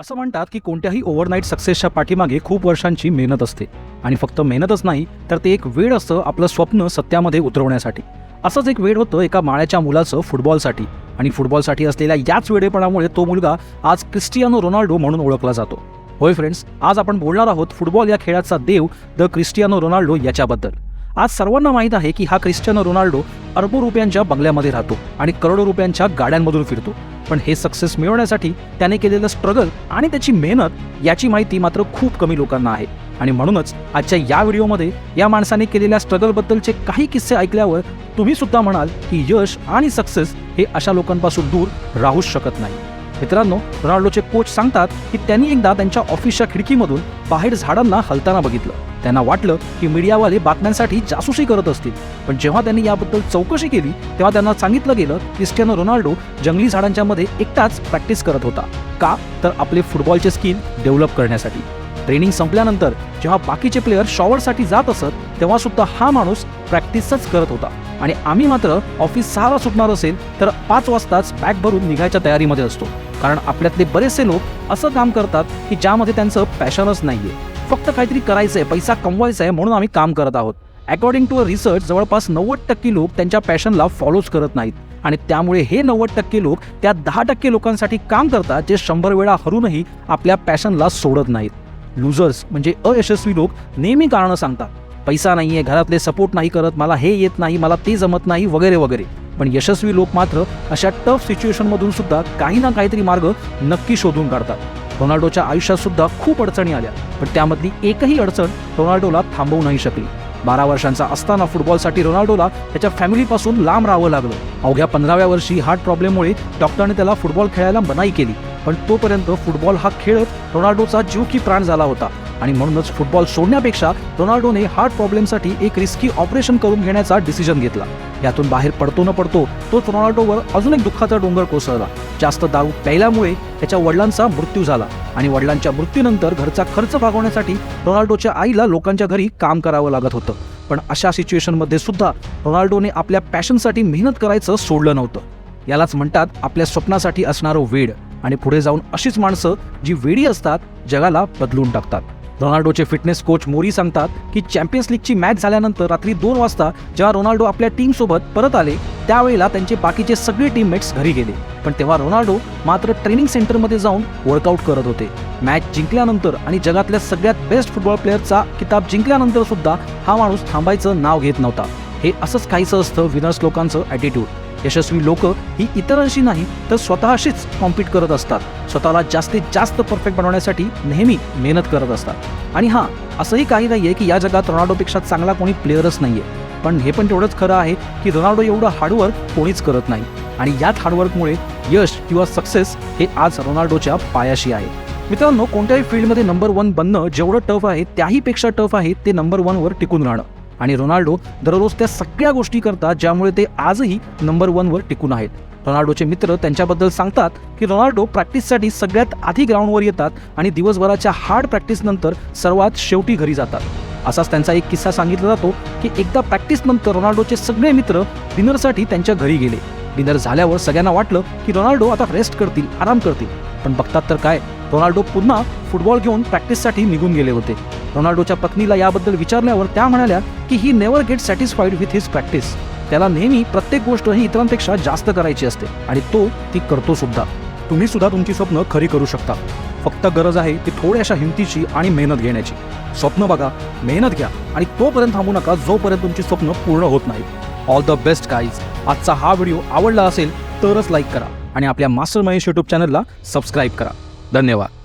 असं म्हणतात की कोणत्याही ओव्हरनाईट सक्सेसच्या पाठीमागे खूप वर्षांची मेहनत असते. आणि फक्त मेहनतच नाही तर ते एक वेळ असतं आपलं स्वप्न सत्यामध्ये उतरवण्यासाठी. असंच एक वेळ होतं एका माळ्याच्या मुलाचं फुटबॉलसाठी आणि फुटबॉलसाठी असलेल्या याच वेळेपणामुळे तो मुलगा आज क्रिस्टियानो रोनाल्डो म्हणून ओळखला जातो. होय फ्रेंड्स आज आपण बोलणार आहोत फुटबॉल या खेळाचा देव द क्रिस्टियानो रोनाल्डो याच्याबद्दल. आज सर्वांना माहीत आहे की हा क्रिस्टियानो रोनाल्डो अरबो रुपयांच्या बंगल्यामध्ये राहतो आणि करोडो रुपयांच्या गाड्यांमधून फिरतो. पण हे सक्सेस मिळवण्यासाठी त्याने केलेलं स्ट्रगल आणि त्याची मेहनत याची माहिती मात्र खूप कमी लोकांना आहे. आणि म्हणूनच आजच्या या व्हिडिओमध्ये या माणसाने केलेल्या स्ट्रगलबद्दलचे काही किस्से ऐकल्यावर तुम्ही सुद्धा म्हणाल की यश आणि सक्सेस हे अशा लोकांपासून दूर राहूच शकत नाही. मित्रांनो रोनाल्डोचे कोच सांगतात की त्यांनी एकदा त्यांच्या ऑफिसच्या खिडकीमधून बाहेर झाडांना हलताना बघितलं. त्यांना वाटलं की मीडियावाले बातम्यांसाठी जासूसी करत असतील. पण जेव्हा त्यांनी याबद्दल चौकशी केली तेव्हा त्यांना सांगितलं गेलं क्रिस्टियानो रोनाल्डो जंगली झाडांच्या मध्ये एकटाच प्रॅक्टिस करत होता. का? तर आपले फुटबॉलचे स्किल डेव्हलप करण्यासाठी. ट्रेनिंग संपल्यानंतर जेव्हा बाकीचे प्लेयर शॉवरसाठी जात असत तेव्हा सुद्धा हा माणूस प्रॅक्टिसच करत होता. आणि आम्ही मात्र ऑफिस सहाला सुटणार असेल तर पाच वाजताच बॅग भरून निघायच्या तयारीमध्ये असतो. कारण आपल्यातले बरेचसे लोक असं काम करतात की ज्यामध्ये त्यांचं पॅशनच नाहीये. फक्त काहीतरी करायचंय पैसा कमवायचा आहे म्हणून आम्ही काम करत आहोत. अकॉर्डिंग टू अ रिसर्च जवळपास नव्वद टक्के लोक त्यांच्या पॅशनला फॉलोच करत नाहीत. आणि त्यामुळे हे नव्वद टक्के लोक त्या दहा टक्के लोकांसाठी काम करतात जे शंभर वेळा हरूनही आपल्या पॅशनला सोडत नाहीत. लुझर्स म्हणजे अयशस्वी लोक नेहमी कारणं सांगतात. पैसा नाही आहे घरातले सपोर्ट नाही करत मला हे येत नाही मला ते जमत नाही वगैरे वगैरे. पण यशस्वी लोक मात्र अशा टफ सिच्युएशनमधून सुद्धा काही ना काहीतरी मार्ग नक्की शोधून काढतात. रोनाल्डोच्या आयुष्यात सुद्धा खूप अडचणी आल्या पण त्यामधली एकही अडचण रोनाल्डोला थांबवू नाही शकली. बारा वर्षांचा असताना फुटबॉलसाठी रोनाल्डोला त्याच्या फॅमिलीपासून लांब राहावं लागलं. अवघ्या पंधराव्या वर्षी हार्ट प्रॉब्लेममुळे डॉक्टरने त्याला फुटबॉल खेळायला मनाई केली पण तोपर्यंत फुटबॉल हा खेळत रोनाल्डोचा जीव की प्राण झाला होता. आणि म्हणूनच फुटबॉल सोडण्यापेक्षा रोनाल्डोने हार्ट प्रॉब्लेमसाठी एक रिस्की ऑपरेशन करून घेण्याचा डिसिजन घेतला. यातून बाहेर पडतो न पडतो तोच रोनाल्डोवर अजून एक दुःखाचा डोंगर कोसळला. जास्त दारू प्यायल्यामुळे त्याच्या वडिलांचा मृत्यू झाला आणि वडिलांच्या मृत्यूनंतर घरचा खर्च भागवण्यासाठी रोनाल्डोच्या आईला लोकांच्या घरी काम करावं लागत होतं. पण अशा सिच्युएशनमध्ये सुद्धा रोनाल्डोने आपल्या पॅशनसाठी मेहनत करायचं सोडलं नव्हतं. यालाच म्हणतात आपल्या स्वप्नासाठी असणारं वेड. आणि पुढे जाऊन अशीच माणसं जी वेडी असतात जगाला बदलून टाकतात. रोनाल्डोचे फिटनेस कोच मोरी सांगतात की चॅम्पियन्स लीगची मॅच झाल्यानंतर रात्री दोन वाजता जेव्हा रोनाल्डो आपल्या टीमसोबत परत आले त्यावेळेला त्यांचे बाकीचे सगळे टीममेट्स घरी गेले. पण तेव्हा रोनाल्डो मात्र ट्रेनिंग सेंटरमध्ये जाऊन वर्कआउट करत होते. मॅच जिंकल्यानंतर आणि जगातल्या सगळ्यात बेस्ट फुटबॉल प्लेअरचा किताब जिंकल्यानंतर सुद्धा हा माणूस थांबायचं नाव घेत नव्हता. हे असंच काहीचं असतं विनर्स लोकांचं ॲटिट्यूड यशस्वी लोक ही इतरांशी नाही तर स्वतःशीच कॉम्पीट करत असतात. स्वतःला जास्तीत जास्त परफेक्ट बनवण्यासाठी नेहमी मेहनत करत असतात. आणि हां असंही काही नाही आहे की या जगात रोनाल्डोपेक्षा चांगला कोणी प्लेअरच नाही आहे पण हे पण तेवढंच खरं आहे की रोनाल्डो एवढं हार्डवर्क कोणीच करत नाही. आणि याच हार्डवर्कमुळे यश किंवा सक्सेस हे आज रोनाल्डोच्या पायाशी आहे. मित्रांनो कोणत्याही फील्डमध्ये नंबर वन बनणं जेवढं टफ आहे त्याहीपेक्षा टफ आहे ते नंबर वनवर टिकून राहणं. आणि रोनाल्डो दररोज त्या सगळ्या गोष्टी करतात ज्यामुळे ते आजही नंबर वनवर टिकून आहेत. रोनाल्डोचे मित्र त्यांच्याबद्दल सांगतात की रोनाल्डो प्रॅक्टिससाठी सगळ्यात आधी ग्राउंडवर येतात आणि दिवसभराच्या हार्ड प्रॅक्टिसनंतर सर्वात शेवटी घरी जातात. असाच त्यांचा एक किस्सा सांगितला जातो की एकदा प्रॅक्टिसनंतर रोनाल्डोचे सगळे मित्र डिनरसाठी त्यांच्या घरी गेले. डिनर झाल्यावर सगळ्यांना वाटलं की रोनाल्डो आता रेस्ट करतील आराम करतील. पण बघतात तर काय रोनाल्डो पुन्हा फुटबॉल घेऊन प्रॅक्टिससाठी निघून गेले होते. रोनाल्डोच्या पत्नीला याबद्दल विचारल्यावर त्या म्हणाल्या की he never get satisfied with his practice त्याला नेहमी प्रत्येक गोष्ट ही इतरांपेक्षा जास्त करायची असते आणि तो ती करतो सुद्धा. तुम्ही सुद्धा तुमची स्वप्न खरी करू शकता. फक्त गरज आहे ती थोड्याशा हिमतीची आणि मेहनत घेण्याची. स्वप्न बघा मेहनत घ्या आणि तोपर्यंत थांबू नका जोपर्यंत तुमची स्वप्न पूर्ण होत नाही. ऑल द बेस्ट गाईज आजचा हा व्हिडिओ आवडला असेल तरच लाईक करा आणि आपल्या मास्टर महेश यूट्यूब चॅनलला सबस्क्राईब करा. धन्यवाद.